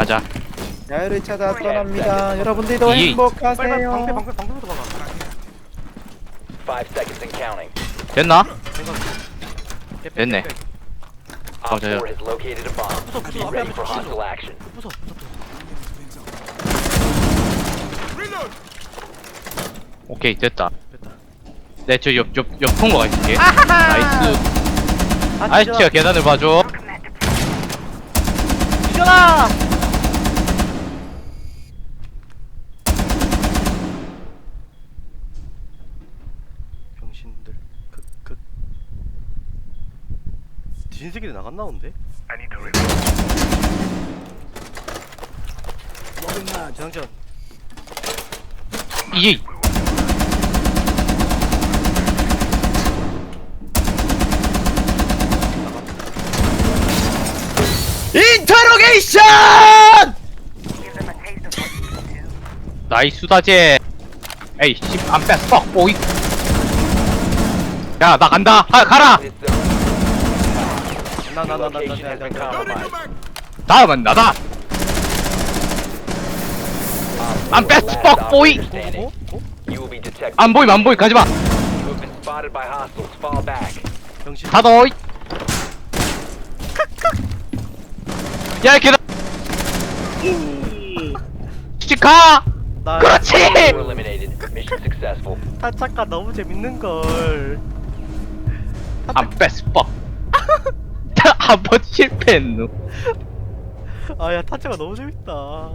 가자 야외를 찾아 떠납니다. 여러분들도 이- 행복하세요. 방패 방패 방패부터 막아 Five seconds and counting. 됐나? 됐네. Op 저요. 4 has located a bomb. 부숴, 부숴, Be 앞에, ready 앞에 for 부숴. hostile action. 부숴 부숴 오케이 됐다 됐다 내저 옆 옆 옆 통로 가 있을게 나이스 아이스티가 계단을 봐줘 병신들. 크크 진세계에 나갔나 본데? 장전. 이게 인터로게이션! 나이스 다제. 에이 씨안 뺐어. 오이 야 나 간다 하, 가라 Location has been compromised. 다음은 나다 안 뺐어 Last 보이 operator standing. 어? 어? You will be detected. 안 보이면 안 보이 가지 마 You have been spotted by hostiles. Fall back. 병신 닫어 야가나 그렇지 You were eliminated. Mission successful. 타짜가 너무 재밌는 걸 안 뺐어 한번 실패했노. 아야 타짜가 너무 재밌다